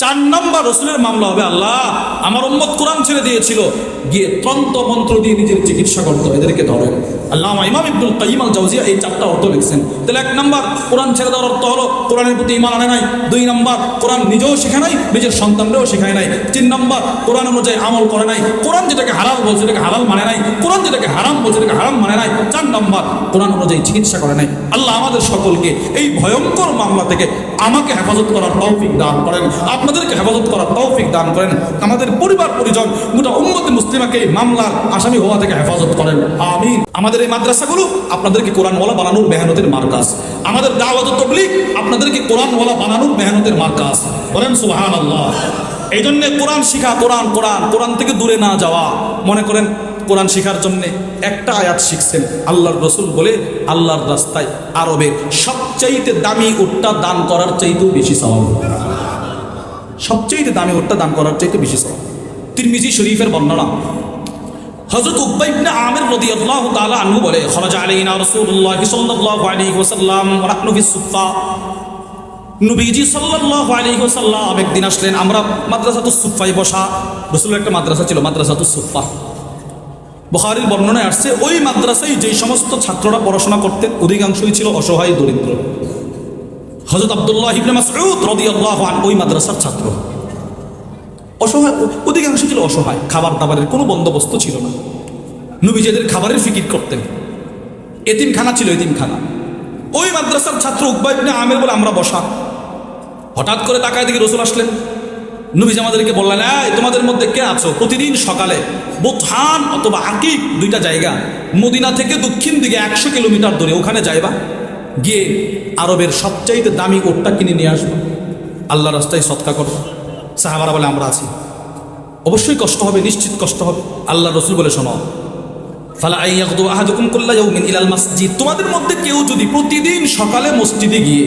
চার নম্বর রসুলের মামলা হবে আল্লাহ। আমার উম্মত কোরআন ছেড়ে দিয়েছিল। গিয়ে তন্ত্র মন্ত্র দিয়ে নিজের চিকিৎসা করতো এদেরকে ধরেন আল্লাহ ইমাম ইবনুল কাইম আল জাউজিয়া এই চারটা অর্থ লিখছেন। তাহলে এক নম্বর, কোরআন ছেড়ে দেওয়ার অর্থ হলো, কোরআনের প্রতি ইমান আনে নাই। দুই নম্বর, কোরআন নিজেও শেখে নাই, নিজের সন্তানরাও শেখায় নাই। তিন নম্বর, কোরআন অনুযায়ী আমল করে নাই। কোরআন যেটাকে হালাল বলছে সেটাকে হালাল মানে নাই। কোরআন যেটাকে হারাম বলছে সেটাকে হারাম মানে নাই। চার নম্বর, কোরআন অনুযায়ী চিকিৎসা করে নাই। আল্লাহ আমাদের সকলকে এই ভয়ঙ্কর মামলা থেকে আমাকে হেফাজত করার তৌফিক দান করেন। আপনাদেরকে হেফাজত করার তৌফিক দান করেন। আমাদের পরিবার, পরিজন, গোটা উম্মতে মুসলিমাকে এই মামলার আসামি হওয়া থেকে হেফাজত করেন। আমিন। আমাদের এই মাদ্রাসাগুলো আপনাদেরকে কোরআনওয়ালা বানানোর মেহনতের মার্কাজ। আমাদের দাওয়াত তবলিগ আপনাদেরকে কোরআনওয়ালা বানানোর মেহনতের মার্কাজ। বলেন সুবহান আল্লাহ এই জন্যে কোরআন শিখা, কোরআন কোরআন কোরআন থেকে দূরে না যাওয়া। মনে করেন, কোরআন শিখার জন্য একটা আয়াত শিখছেন। আল্লাহর রসুল বলে, আল্লাহর রাস্তায় আরবের সবচাইতে দামি উটটা দান করার চাইতেও বেশি সওয়াব সবচাইতে দামি উটটা দান করার চাইতে বেশি সওয়াব তিরমিজি শরীফের বর্ণনা। হযরত উকবা ইবনে আমির রাদিয়াল্লাহু তাআলা আনহু বলে, খরাজা আলাইনা আলাইহি ওয়াসাল্লাম ওয়া নাহনু ফিস সুফা নবীজি সাল্লাল্লাহু আলাইহি ওয়াসাল্লাম একদিন আসলেন, আমরা মাদ্রাসাতুস সুফায় বসা। রাসূলের একটা মাদ্রাসা ছিল মাদ্রাসাতুস সুফা বুখারীর বর্ণনায় আসছে, ওই মাদ্রাসায় যেই সমস্ত ছাত্ররা পড়াশোনা করতেন, অধিকাংশই ছিল অসহায়, দরিদ্র। হযরত আব্দুল্লাহ ইবনে মাসউদ রাদিয়াল্লাহু আনহু, ওই মাদ্রাসার ছাত্র। অসহায়, অধিকাংশ ছিল অসহায়, খাবার দাবারের কোনো বন্দোবস্ত ছিল না। নবীজেদের খাবারের ফিকির করতেন। এতিমখানা ছিল এতিমখানা। ওই মাদ্রাসার ছাত্র উকবা ইবনে আমের বলে, আমরা বসা। হঠাৎ করে তাকায় দিকে রসুল আসলেন। নবীজ আমাদেরকে বললেন, এই, তোমাদের মধ্যে কে আছো? প্রতিদিন সকালে বোথান অথবা আকিক দুইটা জায়গা। মদিনা থেকে দক্ষিণ দিকে একশো কিলোমিটার দূরে, ওখানে যাইবা? গিয়ে আরবের সবচাইতে দামি ওটটা কিনে নিয়ে আসব। আল্লাহ রাস্তায় সৎকা করো সাহাবারা বলে, আমরা আছি। অবশ্যই কষ্ট হবে, নিশ্চিত কষ্ট হবে। আল্লাহ রসুল বলে, শোনো। ফালা তোমাদের মধ্যে কেউ যদি প্রতিদিন সকালে মসজিদে গিয়ে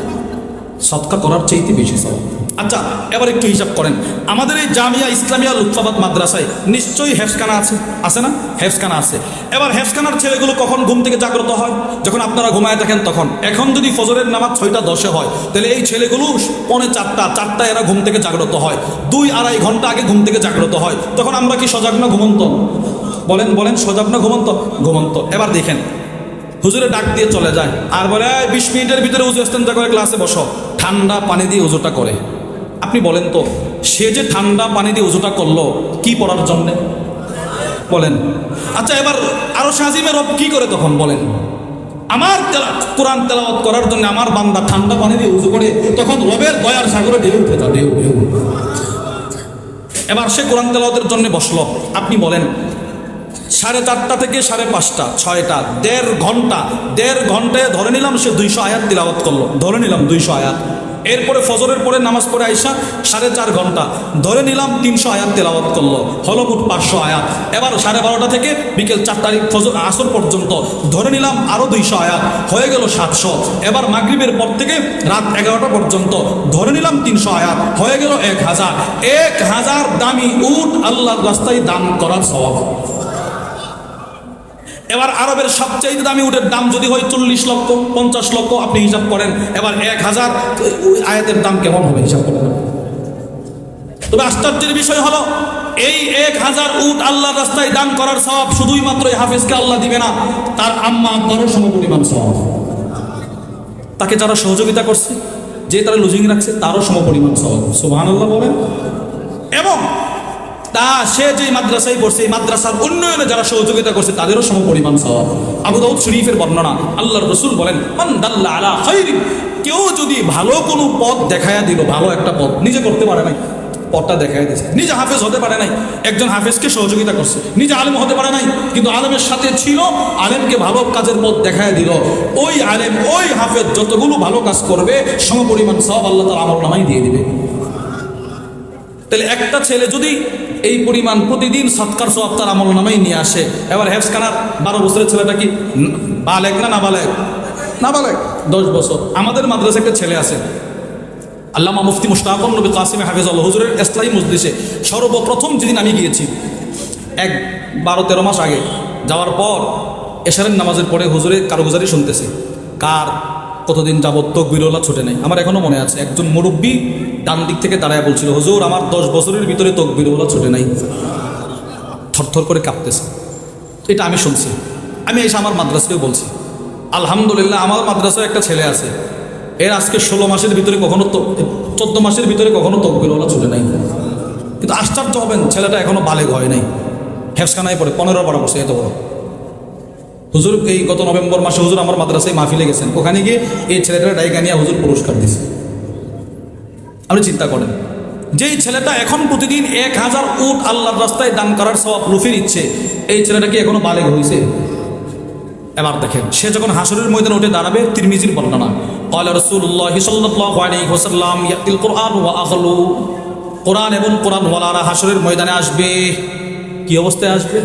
সৎকার করার চাইতে বেশি সওয়াব আচ্ছা এবার একটু হিসাব করেন। আমাদের এই জামিয়া ইসলামিয়া লুৎফাবাদ মাদ্রাসায় নিশ্চয়ই হেফসখানা আছে? আছে না? হেফসখানা আছে। এবার হেফসখানার ছেলেগুলো কখন ঘুম থেকে জাগ্রত হয়? যখন আপনারা ঘুমায় থাকেন তখন। এখন যদি ফজরের নামাজ ছয়টা দশে হয়, তাহলে এই ছেলেগুলো পৌনে চারটা চারটা এরা ঘুম থেকে জাগ্রত হয়। দুই আড়াই ঘণ্টা আগে ঘুম থেকে জাগ্রত হয়। তখন আমরা কি সজাগ না ঘুমন্ত? বলেন বলেন, সজাগ না ঘুমন্ত? ঘুমন্ত। এবার দেখেন। হুজুরে ডাক দিয়ে চলে যায়। আর বলে বিশ মিনিটের ভিতরে উজু ইস্তেঞ্জা করে ক্লাসে বসো। ঠান্ডা পানি দিয়ে উজুটা করে। আপনি বলেন তো, সে যে ঠান্ডা পানি দিয়ে উজুটা করল, কি পড়ার জন্যে? বলেন। আচ্ছা এবার আরও সাজিমের রব কি করে তখন বলেন? আমার কোরআন তেলাওয়াত করার জন্য আমার বান্দা ঠান্ডা পানি দিয়ে উজু করে, তখন রবের দয়ার সাগরে ঢেউ উঠে ঢেউ ঢেউ। এবার সে কোরআন তেলাওয়াতের জন্য বসল। আপনি বলেন সাড়ে চারটা থেকে সাড়ে পাঁচটা, ছয়টা, দেড় ঘণ্টা, দেড় ঘন্টায় ধরে নিলাম সে দুইশো আয়াত তিলাওয়াত করল। ধরে নিলাম দুইশো আয়াত। এরপরে ফজরের পরে নামাজ পড়ে আইসা সাড়ে চার ঘণ্টা ধরে নিলাম তিনশো আয়াত তেলাওয়াত করল। হলো মোট পাঁচশো আয়াত। এবার সাড়ে বারোটা থেকে বিকেল চার তারিখ ফজর আসর পর্যন্ত ধরে নিলাম আরও দুইশো আয়াত। হয়ে গেল সাতশো। এবার মাগরিবের পর থেকে রাত এগারোটা পর্যন্ত ধরে নিলাম তিনশো আয়াত। হয়ে গেল এক হাজার। এক হাজার দামি উট আল্লাহ রাস্তায় দান করার স্বভাব। এবার আরবের সবচেয়ে দামি উটের দাম যদি হয় চল্লিশ লক্ষ, পঞ্চাশ লক্ষ আপনি হিসাব করেন, এবার এক হাজার, আয়াতের দাম কেমন হবে হিসাব করেন? তবে আশ্চর্যের বিষয় হলো, এই এক হাজার উট আল্লাহর রাস্তায় দান করার স্বভাব শুধুই মাত্র হাফেজকে আল্লাহ দিবে না, তার আম্মা আব্বারও সমপরিমাণ স্বভাব। তাকে যারা সহযোগিতা করছে, যে তারা লুজিং রাখছে, তারও সমপরিমাণ স্বভাব। সুবহান আল্লাহ বলেন। এবং তা সে যে মাদ্রাসায় পড়ছে, মাদ্রাসার উন্নয়নে যারা সহযোগিতা করছে, তাদেরও সম পরিমাণ সওয়াব। আবু দাউদ শরীফের বর্ণনা, আল্লাহর রসুল বলেন, মান আলা কেউ যদি ভালো কোনো পথ দেখায়া দিল, ভালো একটা পথ, নিজে করতে পারে নাই, পথটা দেখায় দিয়েছে নিজে হাফেজ হতে পারে নাই, একজন হাফেজকে সহযোগিতা করছে। নিজে আলেম হতে পারে নাই, কিন্তু আলেমের সাথে ছিল, আলেমকে ভালো কাজের পথ দেখায় দিল। ওই আলেম, ওই হাফেজ যতগুলো ভালো কাজ করবে, সমপরিমাণ সব আল্লাহ তার আমল নামাই দিয়ে দিবে। তাহলে একটা ছেলে যদি এই পরিমাণ প্রতিদিন সৎকার সব তার আমল নামাই নিয়ে আসে এবার হেফসখানার বারো বছরের ছেলেটা কি বালেক না না বালেক না বলে দশ বছর। আমাদের মাদ্রাসা একটা ছেলে আছে আল্লামা মুফতি মুশতাকুর নবী কাসিম হাফিজ আল্লাহ হুজুরের এসলাই মজলিসে। সর্বপ্রথম যেদিন আমি গিয়েছি এক বারো তেরো মাস আগে যাওয়ার পর এশারের নামাজের পরে হুজুরে কারোগুজারি শুনতেছে। কার কতদিন যাবত তকবিরওয়ালা ছুটে নেই? আমার এখনও মনে আছে একজন মুরব্বী ডান দিক থেকে দাঁড়ায় বলছিল, হুজুর, আমার দশ বছরের ভিতরে তকবিরওয়ালা ছুটে নাই। থরথর করে কাঁপতেছে। এটা আমি শুনছি। আমি এসে আমার মাদ্রাসাকেও বলছি, আলহামদুলিল্লাহ, আমার মাদ্রাসায় একটা ছেলে আছে। এর আজকে ষোলো মাসের ভিতরে কখনো চোদ্দ মাসের ভিতরে কখনো তকবিরওয়ালা ছুটে নাই। কিন্তু আশ্চর্য হবেন, ছেলেটা এখনও বালেগ হয় নাই। হেফসখানায় পড়ে, পনেরো বারো বছর, এত বড়। হুজুর, এই গত নভেম্বর মাসে হুজুর আমার মাদ্রাসায় মাহফিলে গেছেন। ওখানে গিয়ে এই ছেলেটার ডাইকা নিয়ে হুজুর পুরস্কার দিছে আপনি চিন্তা করেন, যেই ছেলেটা এখন প্রতিদিন এক হাজার উট আল্লাহর রাস্তায় দান করার সব রুফি দিচ্ছে এই ছেলেটা কি এখনও বালেগ হয়েছে এবার দেখেন, সে যখন হাসরের ময়দান উঠে দাঁড়াবে, তিরমিজির বর্ণনা ইয়াতিল কোরআন এবং কোরআন এবং হাসরের ময়দানে আসবে। কি অবস্থায় আসবে?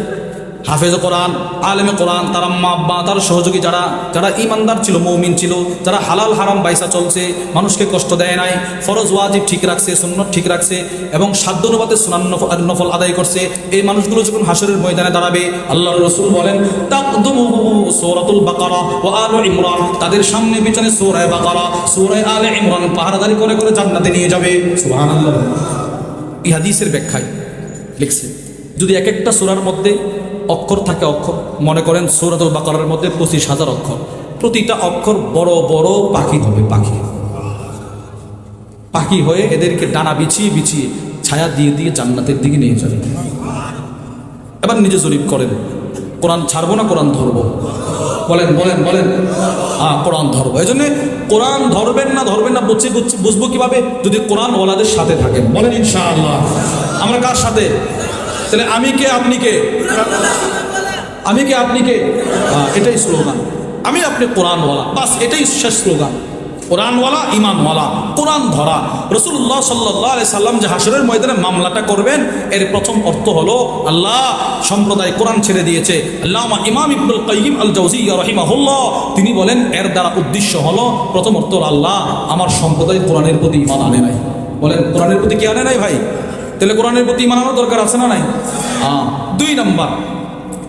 হাফেজ কোরআন, আলেমে কোরআন, তারা আম্মা আব্বা তার সহযোগী যারা যারা ইমানদার ছিল, মৌমিন ছিল, যারা হালাল হারাম বাইসা চলছে, মানুষকে কষ্ট দেয় নাই, ফরজ ওয়াজিব ঠিক রাখছে, সুন্নত ঠিক রাখছে, এবং সাধ্য অনুপাতে সুনান নফল আদায় করছে, এই মানুষগুলো যখন হাসরের ময়দানে দাঁড়াবে আল্লাহ রসুল বলেন সূরাতুল বাকারা ও আলে ইমরান তাদের সামনে পিছনে সূরায়ে বাকারা, সূরায়ে আলে ইমরান পাহারাদারি করে করে জান্নাতে নিয়ে যাবে। এই ব্যাখ্যায় লিখছে, যদি এক একটা সূরার মধ্যে অক্ষর থাকে অক্ষর। মনে করেন সূরাতুল বাকারার মধ্যে পঁচিশ হাজার অক্ষর। প্রতিটা অক্ষর বড় বড় পাখি হবে, পাখি। পাখি হয়ে এদেরকে ডানা বিছিয়ে বিছিয়ে ছায়া দিয়ে দিয়ে জান্নাতের দিকে নিয়ে যাবে। এবার নিজে জরিপ করেন, কোরআন ছাড়বো না কোরআন ধরবো? বলেন বলেন বলেন। হ্যাঁ কোরআন ধরবো। এই জন্য কোরআন ধরবেন না ধরবেন না, বুঝছি বুঝব কীভাবে? যদি কোরআন ওলাদের সাথে থাকেন। বলেন, ইনশাআল্লাহ। আমরা কার সাথে? তাহলে আমি কে আপনি কে? আমি কে আপনি কে? হ্যাঁ, এটাই স্লোগান। আমি আপনি কোরআনওয়ালা। বাস এটাই শেষ স্লোগান। কোরআনওয়ালা ইমানওয়ালা। কোরআন ধরা। রসুল্লাহ সাল্লাহ আলি সাল্লাম যে হাসরের ময়দানে মামলাটা করবেন এর প্রথম অর্থ হলো আল্লাহ সম্প্রদায় কোরআন ছেড়ে দিয়েছে। আল্লামা ইমাম ইবুল কাইম আল জৌজি রহিমাহুল্লাহ তিনি বলেন এর দ্বারা উদ্দেশ্য হলো প্রথম অর্থ আল্লাহ আমার সম্প্রদায় কোরআনের প্রতি ইমান আনে নাই। বলেন কোরআনের প্রতি কি আনে নাই ভাই? তাহলে কোরআনের প্রতি ইমান আনার দরকার আছে না নাই? হ্যাঁ। দুই নাম্বার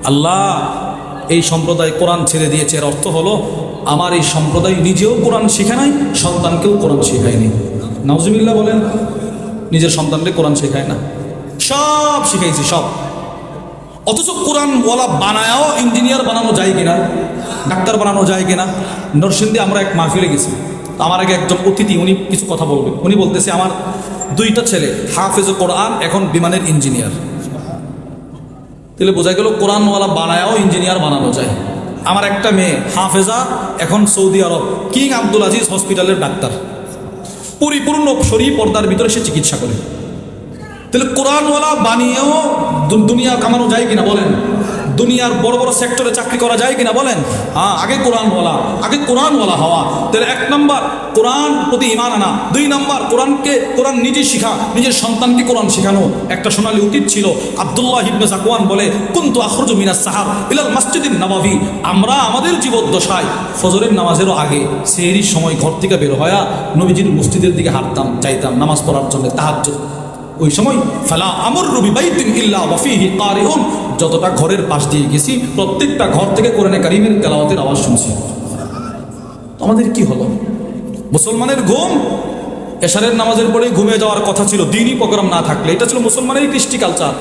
আল্লাহ এই সম্প্রদায় কোরআন ছেড়ে দিয়েছে। এর অর্থ হলো আমার এই সম্প্রদায় নিজেও কোরআন শিখে নাই সন্তানকেও কোরআন শেখায়নি। নাউজুবিল্লাহ বলেন নিজের সন্তানকে কোরআন শেখায় না। সব শিখাইছি সব। অথচ কোরআন বলা বানায়াও ইঞ্জিনিয়ার বানানো যায় কিনা ডাক্তার বানানো যায় কিনা নরসিংদী আমরা এক মাহফিলে গেছি। আমার আগে একজন অতিথি উনি কিছু কথা বলবে। উনি বলতেছে আমার দুইটা ছেলে, হাফেজ কোরআন, এখন বিমানের ইঞ্জিনিয়ার। তাহলে বোঝা গেল কোরআনওয়ালা বানায়াও ইঞ্জিনিয়ার বানানো যায়। আমার একটা মেয়ে, হাফেজা, এখন Saudi Arab, king Abdul Aziz হসপিটালের ডাক্তার। পরিপূর্ণ শরীর পর্দার ভিতরে সে চিকিৎসা করে। তাহলে কোরআনওয়ালা বানিয়েও দুনিয়া কামানো যায় কিনা বলেন? দুনিয়ার বড় বড় সেক্টরে চাকরি করা যায় কিনা বলেন? হ্যাঁ আগে কোরআন বলা আগে কোরআন বলা হওয়া। তাহলে এক নম্বর, কোরআন প্রতি ইমান আনা। দুই নম্বর, কোরআনকে, কোরআন নিজে শিখা, নিজের সন্তানকে কোরআন শেখানো। একটা সোনালী অতীত ছিল, আব্দুল্লাহ ইবনে জাকওয়ান বলে, কুন্তু আখরুজু মিনাস সাহাব ইলাল মসজিদিন নবাবী। আমরা আমাদের জীবদ্দশায় ফজরের নামাজেরও আগে সেহরির সময় ঘর থেকে বের হয়া নবীজির মসজিদের দিকে হাঁটতাম চাইতাম নামাজ পড়ার জন্য তাহাজ্জুদ। ওই সময়, ফালা আমর রবি বাইতিন ইল্লা ওয়াফিহি কারিউন। যতটা ঘরের পাশ দিয়ে গেছি, প্রত্যেকটা ঘর থেকে কোরআনে কারিমের তেলাওয়াতের আওয়াজ শুনছি। আমাদের কি হলো? মুসলমানের ঘুম? এশারের নামাজের পরে ঘুমে যাওয়ার কথা ছিল, দিনই প্রোগ্রাম না থাকলে। এটা ছিল মুসলমানের কৃষ্টি কালচার।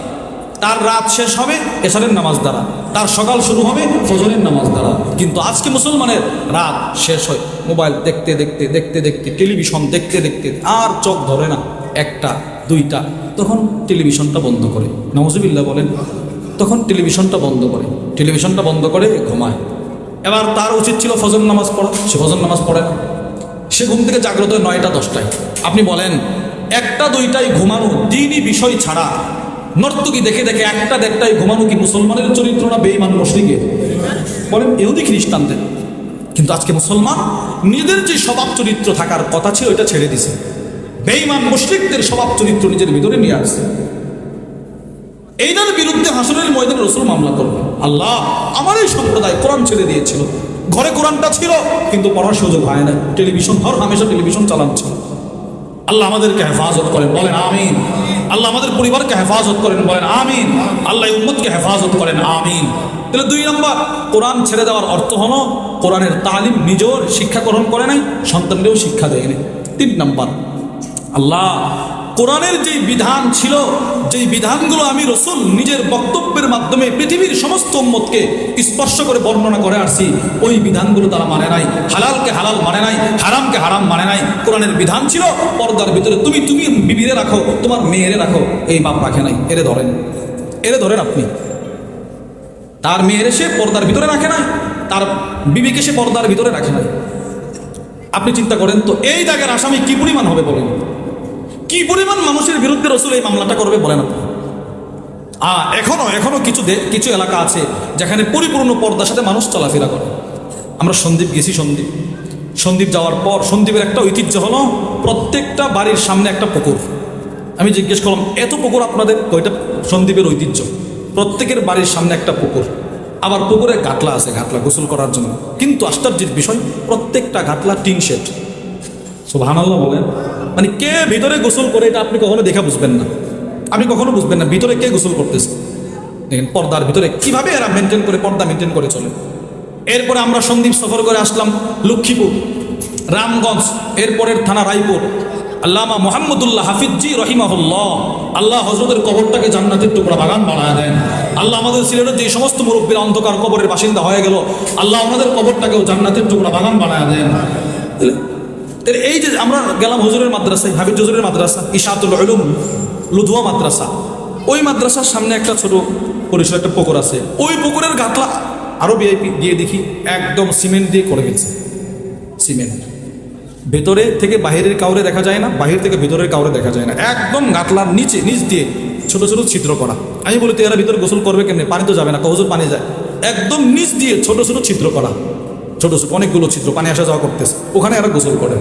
তার রাত শেষ হবে এশারের নামাজ দ্বারা। তার সকাল শুরু হবে ফজরের নামাজ দ্বারা। কিন্তু আজকে মুসলমানের রাত শেষ হয়। মোবাইল দেখতে দেখতে দেখতে দেখতে, টেলিভিশন দেখতে দেখতে, আর চোখ ধরে না একটা দুইটা, তখন টেলিভিশনটা বন্ধ করে। নওয়াজবিল্লা বলেন, তখন টেলিভিশনটা বন্ধ করে। টেলিভিশনটা বন্ধ করে, ঘুমায়। এবার তার উচিত ছিল ফজর নামাজ পড়া। সে ফজর নামাজ পড়ে না। সে ঘুম থেকে জাগ্রত হয় নয়টা, দশটায়। আপনি বলেন, একটা দুইটাই ঘুমানো দিনই বিষয় ছাড়া। নর্তকী দেখে দেখে একটা দেড়টাই ঘুমানো কি মুসলমানের চরিত্র না বেইমান মুসলিকে বলেন এহুদি খ্রিস্টানদের। কিন্তু আজকে মুসলমান নিজেদের যে স্বভাব চরিত্র থাকার কথা ছিল, ওইটা ছেড়ে দিছে। বেইমান মুশরিকদের স্বভাব চরিত্র নিজের ভিতরে নিয়ে আসছে। এইটার বিরুদ্ধে হাসনের ময়দানে রসুল মামলা করবে আল্লাহ, আমার এই সম্প্রদায় কোরআন ছেড়ে দিয়েছিল। ঘরে কোরআনটা ছিল, কিন্তু পড়ার সুযোগ হয় না টেলিভিশন হর হামেশা টেলিভিশন চালানো ছিল আল্লাহ আমাদেরকে হেফাজত করেন, বলেন আমিন। আল্লাহ আমাদের পরিবারকে হেফাজত করেন, বলেন আমিন। আল্লাহ এই উম্মতকে হেফাজত করেন, আমিন। তাহলে দুই নম্বর, কোরআন ছেড়ে দেওয়ার অর্থ হলো, কোরআনের তালিম নিজের শিক্ষা গ্রহণ করে নাই, সন্তানকেও শিক্ষা দেয়নি তিন নম্বর আল্লাহ কোরআনের যেই বিধান ছিল, যেই বিধানগুলো আমি রসুল নিজের বক্তব্যের মাধ্যমে পৃথিবীর সমস্ত উম্মতকে স্পর্শ করে বর্ণনা করে আসছি, ওই বিধানগুলো তারা মানে নাই। হালালকে হালাল মানে নাই, হারামকে হারাম মানে নাই। কোরআনের বিধান ছিল, পর্দার ভিতরে তুমি তুমি বিবিরে রাখো, তোমার মেয়েরে রাখো, এই বাপ রাখে নাই, এরে ধরেন। এরে ধরেন আপনি। তার মেয়েরে সে পর্দার ভিতরে রাখে নাই, তার বিবিকে সে পর্দার ভিতরে রাখে নাই। আপনি চিন্তা করেন তো, এই দাগের আসামি কি পরিমাণ হবে বলেন? কি পরিমাণ মানুষের বিরুদ্ধে রসুল এই মামলাটা করবে বলেন আপনি? আ, এখনও এখনও কিছু কিছু এলাকা আছে যেখানে পরিপূর্ণ পর্দার সাথে মানুষ চলাফেরা করে। আমরা সন্দীপ গেছি সন্দীপ। সন্দীপ যাওয়ার পর সন্দীপের একটা ঐতিহ্য হলো প্রত্যেকটা বাড়ির সামনে একটা পুকুর। আমি জিজ্ঞেস করলাম, এত পুকুর আপনাদের? কয়টা সন্দীপের ঐতিহ্য। প্রত্যেকের বাড়ির সামনে একটা পুকুর। আবার পুকুরে ঘাটলা আছে, ঘাটলা গোসল করার জন্য। কিন্তু আশ্চর্যের বিষয়, প্রত্যেকটা ঘাটলা টিন শেড। সুবহানাল্লাহ বলেন। মানে কে ভিতরে গোসল করে এটা আপনি কখনো দেখে বুঝবেন না। আপনি কখনো বুঝবেন না ভিতরে কে গোসল করতেছে। দেখেন পর্দার ভিতরে কীভাবে এরা মেনটেন করে, পর্দা মেনটেন করে চলে। এরপরে আমরা সন্দীপ সফর করে আসলাম লক্ষ্মীপুর, রামগঞ্জ, এরপরের থানা রায়পুর। আল্লামা মোহাম্মদুল্লাহ হাফিজি রহিমাহুল্লাহ, আল্লাহ হজরতের কবরটাকে জান্নাতের টুকরা বাগান বানায় দেন। আল্লাহ আমাদের সিলেটের যে সমস্ত মুরব্বীর অন্ধকার কবরের বাসিন্দা হয়ে গেল। আল্লাহ আমাদের কবরটাকেও জান্নাতের টুকরা বাগান বানায় দেন। তাহলে এই যে আমরা গেলাম হুজুরের মাদ্রাসায় হাবিজ হুজুরের মাদ্রাসা, ইশাতুল উলুম, লুধুয়া মাদ্রাসা। ওই মাদ্রাসার সামনে একটা ছোট পরিসর, একটা পুকুর আছে। ওই পুকুরের গাতলা আরও ভিআইপি দিয়ে দেখি একদম সিমেন্ট দিয়ে করে গেছে সিমেন্ট। ভেতরে থেকে বাহিরের কাউরে দেখা যায় না, বাহির থেকে ভেতরের কাউরে দেখা যায় না। একদম গাতলার নিচে, নিচ দিয়ে ছোট ছোট ছিদ্র করা। আমি বলি তো এরা ভিতরে গোসল করবে কেমনি? পানি তো যাবে না। কহজুর পানি যায়। একদম নিচ দিয়ে ছোট ছোট ছিদ্র করা। ছোট ছোট অনেকগুলো ছিদ্র, পানি আসা যাওয়া করতেছে। ওখানে এরা গোসল করেন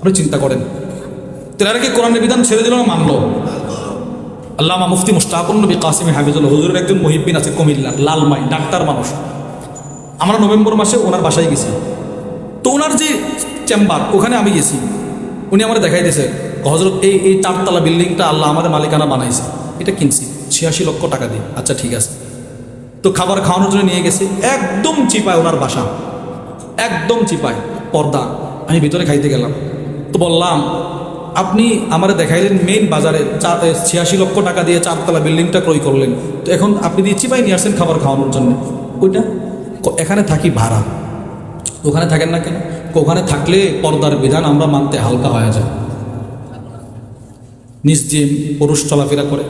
আপনি চিন্তা করেন। তেনারা কি কোরআনের বিধান ছেড়ে দিল না মানলো? আল্লামা মুফতি মুস্তাকুর নবী কাসিম হাফিজুল হুজুরের একজন মহিবিন আছে কুমিল্লার, লালমাই, ডাক্তার মানুষ। আমরা নভেম্বর মাসে ওনার বাসায় গেছি। তো ওনার যে চেম্বার, ওখানে আমি গেছি। উনি আমার দেখাই দিয়েছে হজরত এই এই চারতলা বিল্ডিংটা আল্লাহ আমাদের মালিকানা বানাইছে। এটা কিনছি। ছিয়াশি লক্ষ টাকা দিয়ে। আচ্ছা ঠিক আছে। তো খাবার খাওয়ানোর জন্য নিয়ে গেছে। একদম চিপায় ওনার বাসা। একদম চিপায়, পর্দা। আমি ভিতরে খাইতে গেলাম। তো বললাম, আপনি আমার দেখাইলেন মেইন বাজারে চার ছিয়াশি লক্ষ টাকা দিয়ে চারতলা বিল্ডিংটা ক্রয় করলেন। তো এখন আপনি দিয়ে চিপাই নিয়ে আসছেন খাবার খাওয়ানোর জন্য, ওইটা এখানে থাকি ভাড়া। ওখানে থাকেন না কেন? ওখানে থাকলে পর্দার বিধান আমরা মানতে হালকা হয়ে যায়। দিয়ে পুরুষ চলাফেরা করে।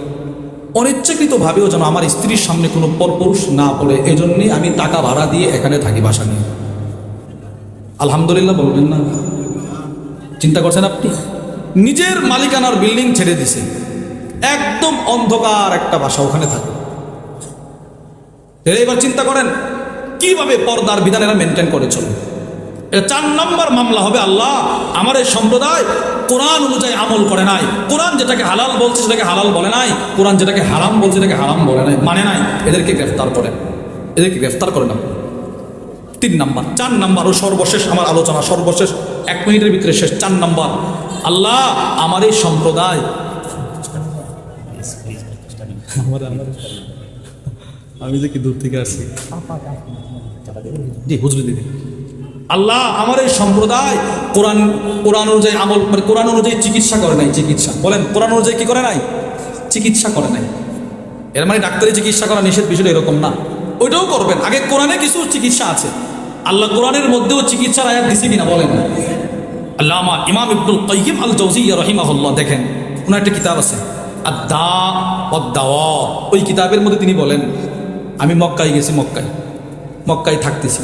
অনিচ্ছাকৃতভাবেও যেন আমার স্ত্রীর সামনে কোনো পরপুরুষ না পড়ে, এজন্যই আমি টাকা ভাড়া দিয়ে এখানে থাকি বাসা নিয়ে। আলহামদুলিল্লাহ বলবেন না। চিন্তা করছেন আপনি? নিজের মালিকানার বিল্ডিং ছেড়ে দিছে। একদম অন্ধকার একটা বাসা ওখানে থাকে। এবার চিন্তা করেন, কীভাবে পর্দার বিধান এরা মেনটেন করে চলে? এটা চার নম্বর মামলা হবে আল্লাহ, আমার এই সম্প্রদায় কোরআন অনুযায়ী আমল করে নাই। কোরআন যেটাকে হালাল বলছে সেটাকে হালাল বলে নাই। কোরআন যেটাকে হারাম বলছে সেটাকে হারাম বলে নাই। মানে নাই। এদেরকে গ্রেফতার করে। এদেরকে গ্রেফতার করে না তিন নাম্বার। চার নাম্বার ও সর্বশেষ আমার আলোচনা। সর্বশেষ এক মিনিটের ভিতরে শেষ। চার নাম্বার। আল্লাহ আমার এই সম্প্রদায় আমি যে কি দূর থেকে আসি। জি হুজুর দিদি। আল্লাহ আমার এই সম্প্রদায় কোরআন কোরআন অনুযায়ী আমল মানে কোরআন অনুযায়ী চিকিৎসা করে নাই, চিকিৎসা। বলেন, কোরআন অনুযায়ী কি করে নাই? চিকিৎসা করে নাই। এর মানে ডাক্তারি চিকিৎসা করা নিষেধ বিষয় এরকম না। ওইটাও করবেন। আগে কোরআনে কিছু চিকিৎসা আছে। আল্লাহ কোরআনের মধ্যেও চিকিৎসার আয়াত দিছে কিনা বলেন আল্লামা ইমাম ইবনুল কাইয়িম আল জৌজিয়া রহিমাহুল্লাহ দেখেন, ওনার একটা কিতাব আছে আদা অদ্দাওয়া ওই কিতাবের মধ্যে তিনি বলেন, আমি মক্কায় গেছি, মক্কায়। মক্কায় থাকতেছি।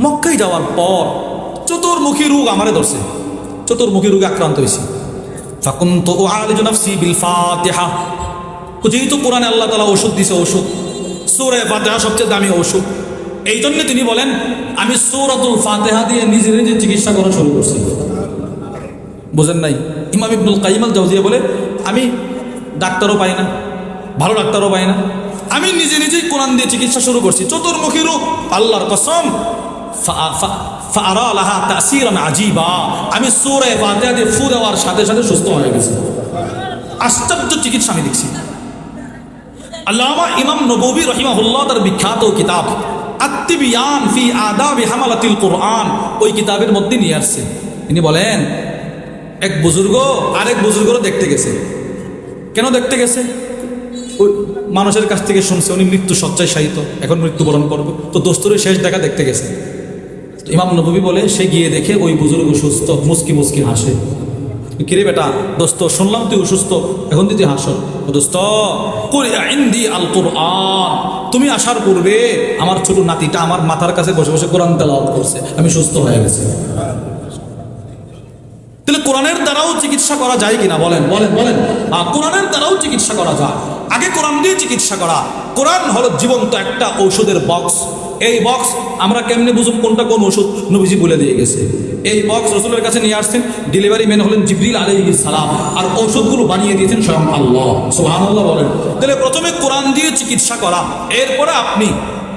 মক্কায় যাওয়ার পর চতুর্মুখী রোগ আমারে ধরছে। চতুর্মুখী রোগে আক্রান্ত হয়েছি। ফাকুন তো ও আলিজু নাফসি বিল যেহেতু কোরআনে আল্লাহ তালা ওষুধ দিছে, ওষুধ। সুরে ফাতেহা সবচেয়ে দামি ওষুধ। এই জন্য তিনি বলেন, আমি সৌরাতুল ফাতেহা দিয়ে নিজে নিজে চিকিৎসা করা শুরু করছি। বুঝেন নাই? ইমাম ইবনুল কাইমাল জাউজিয়া বলে, আমি ডাক্তারও পাই না, ভালো ডাক্তারও পাই না। আমি নিজে নিজেই কোরআন দিয়ে চিকিৎসা শুরু করছি। চতুর্মুখী রোগ, আল্লাহর কসম। আমি সূরা ফাতিহা ফু দেওয়ার সাথে সাথে সুস্থ হয়ে গেছি। আশ্চর্য চিকিৎসা আমি দেখছি। আল্লামা ইমাম নববী রহিমাহুল্লাহ তার বিখ্যাত কিতাব ফি ওই কিতাবের নিয়ে আসছে। তিনি বলেন, এক বুজুর্গ আরেক বুজুর্গরও দেখতে গেছে। কেন দেখতে গেছে? ওই মানুষের কাছ থেকে শুনছে, উনি মৃত্যু সজ্জায় শায়িত, এখন মৃত্যুবরণ করবে। তো দোস্তরের শেষ দেখা দেখতে গেছে। ইমাম নবী বলে, সে গিয়ে দেখে ওই বুজুর্গ সুস্থ, মুস্কি মুস্কি হাসে। কিরে বেটা, দোস্ত, শুনলাম তুই অসুস্থ, এখন তুই হাসো দোস্ত তুমি আসার পূর্বে আমার ছোট নাতিটা আমার মাথার কাছে বসে বসে কোরআন তেলাওয়াত করছে, আমি সুস্থ হয়ে গেছি। তাহলে কোরআনের দ্বারাও চিকিৎসা করা যায় কিনা? বলেন বলেন বলেন। কোরআনের দ্বারাও চিকিৎসা করা যায়। আগে কোরআন দিয়ে চিকিৎসা করা। কোরআন হলো জীবন্ত একটা ঔষধের বক্স এই বক্স আমরা কেমনে বুঝব? কোনটা কোন ওষুধ নবীজি বলে দিয়ে গেছে। এই বক্স রসুলের কাছে নিয়ে আসছেন। ডেলিভারি ম্যান হলেন জিবরিল আলাইহিস সালাম। আর ঔষধগুলো বানিয়ে দিয়েছেন স্বয়ং আল্লাহ। সুবহানাল্লাহ বলেন। তাহলে প্রথমে কোরআন দিয়ে চিকিৎসা করা। এরপরে আপনি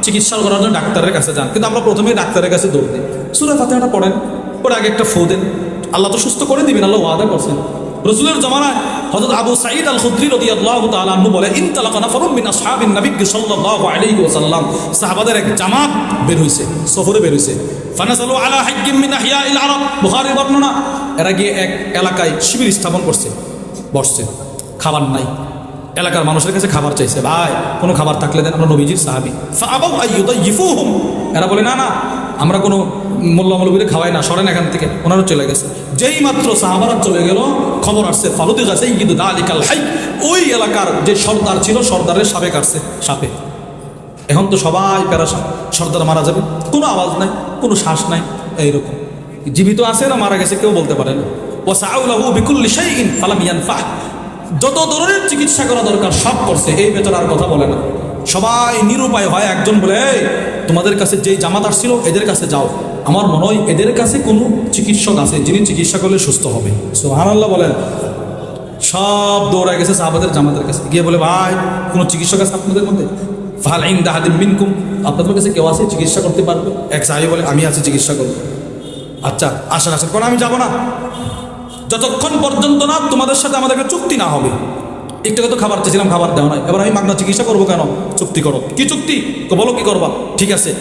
চিকিৎসা করার জন্য ডাক্তারের কাছে যান। কিন্তু আমরা প্রথমে ডাক্তারের কাছে দৌড় দিই। সুরা ফাতেহাটা পড়েন। পরে আগে একটা ফু দেন। আল্লাহ তো সুস্থ করে দিবেন। আল্লাহ ওয়াদা করছেন। রসুলের জমানায় হযরত আবু সাঈদ আল খুদরি রাদিয়াল্লাহু তাআলা আনহু বলে ইন তালাকা নাফারুম মিন আসহাবিন নবী সাল্লাল্লাহু আলাইহি ওয়াসাল্লাম। সাহাবাদের এক জামাত বের হইছে, সফরে বের হইছে। ফানাসালু আলা হাজ্জিম মিন আহিয়াইল আরব। বুখারী বর্ণনা, এরা গিয়ে এক এলাকায় শিবির স্থাপন করছে, বসছে। খাবার নাই। এলাকার মানুষের কাছে খাবার চাইছে, ভাই, কোনো খাবার থাকলে দেন, আমরা নবীজির সাহাবি। ফাআবাউ আইয়ুদাইয়িফুহুম এরা বলে, না না, আমরা কোনো মোল্লা মৌলবীরে খাওয়াই না সরেন এখান থেকে। ওনারও চলে গেছে। যেই মাত্র সাহাবারা চলে গেল, খবর আসছে ফালুতে যাচ্ছে কিন্তু দালিকাল হাই। ওই এলাকার যে সর্দার ছিল, সর্দারের সাপে কাটছে সাপে। এখন তো সবাই প্যারাসা সর্দার মারা যাবে। কোনো আওয়াজ নাই, কোনো শ্বাস নাই, এইরকম। জীবিত আছে না মারা গেছে, কেউ বলতে পারে না। ওয়াসাউলাহু বিকুল্লি শাইইন ফালাম ইয়ানফা যত ধরনের চিকিৎসা করা দরকার, সব করছে। এই বেচার আর কথা বলে না। সবাই নিরুপায় হয়, একজন বলে তোমাদের কাছে যেই জামাত আসছিল, এদের কাছে যাও। আমার মনে হয় এদের কাছে কোনো চিকিৎসক আছে যিনি চিকিৎসা করলে সুস্থ হবে। সোহানাল্লাহ বলেন, সব দৌড়ায় গেছে সাহাবাদের জামাতের কাছে। গিয়ে বলে, ভাই, কোনো চিকিৎসক আছে আপনাদের মধ্যে? ফাল দাহাদিন মিনকুম। আপনাদের কাছে কেউ আছে চিকিৎসা করতে পারবে? এক সাহেব বলে, আমি আছি, চিকিৎসা করব। আচ্ছা আসেন আসেন কোনো আমি যাব না। যতক্ষণ পর্যন্ত না তোমাদের সাথে আমাদের একটা চুক্তি না হবে। একটু তো খাবার চেয়েছিলাম, খাবার দেওয়া নাই। এবার আমি মাগনা চিকিৎসা করব কেন? চুক্তি করো। কি চুক্তি? তো বলো কি করবা? ঠিক আছে।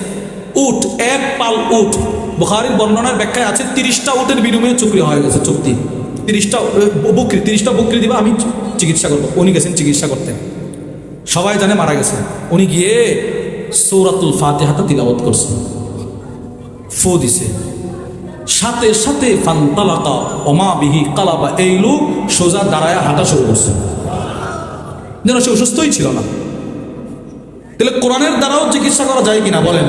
উট, এক পাল উট। বুখারির বর্ণনার ব্যাখ্যায় আছে, তিরিশটা উটের বিনিময়ে চুক্তি হয়ে গেছে, চুক্তি। তিরিশটা বকরি তিরিশটা বকরি দিবা, আমি চিকিৎসা করব। উনি গেছেন চিকিৎসা করতে। সবাই জানে মারা গেছে। উনি গিয়ে সৌরাতুল ফাতেহাটা তিলাবত করছে। ফো দিছে। সাথে সাথে ফান্তালাকা অমা বিহি কালাবা, এই লোক সোজা দাঁড়ায় হাঁটা শুরু করছে। যেন সে অসুস্থই ছিল না। তাহলে কোরআনের দ্বারাও চিকিৎসা করা যায় কিনা বলেন?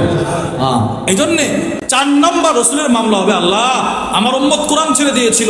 হ্যাঁ। এই জন্যে চার নম্বর রসুলের মামলা হবে, আল্লাহ আমার উম্মত কোরআন ছেড়ে দিয়েছিল।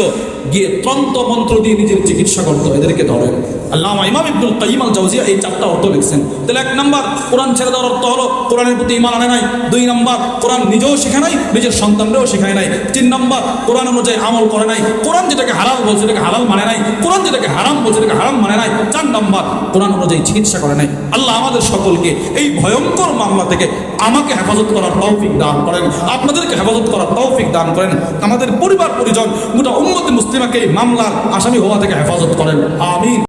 গিয়ে তন্ত্র মন্ত্র দিয়ে নিজের চিকিৎসা করতো এদেরকে ধরেন। আল্লাহ ইমাম ইবনুল কাইম আল জাউজিয়া এই চারটা অর্থ লিখছেন। তাহলে এক নম্বর, কোরআন ছেড়ে দেওয়ার অর্থ হলো, কোরআনের প্রতি ইমান আনে নাই। দুই নম্বর, কোরআন নিজেও শেখা নাই, নিজের সন্তানরাও শেখায় নাই। তিন নম্বর, কোরআন অনুযায়ী আমল করে নাই। কোরআন যেটাকে হালাল বলছে সেটাকে হালাল মানে নাই। কোরআন যেটাকে হারাম বলছে সেটাকে হারাম মানে নাই। চার নম্বর, কোরআন অনুযায়ী চিকিৎসা করে নাই। আল্লাহ আমাদের সকলকে এই ভয়ঙ্কর মামলা থেকে আমাকে হেফাজত করার তৌফিক দান করেন। আপনাদেরকে হেফাজত করার তৌফিক দান করেন। আমাদের পরিবার, পরিজন, গোটা উম্মত মুসলিমাকে এই মামলার আসামি হওয়া থেকে হেফাজত করেন। আমিন।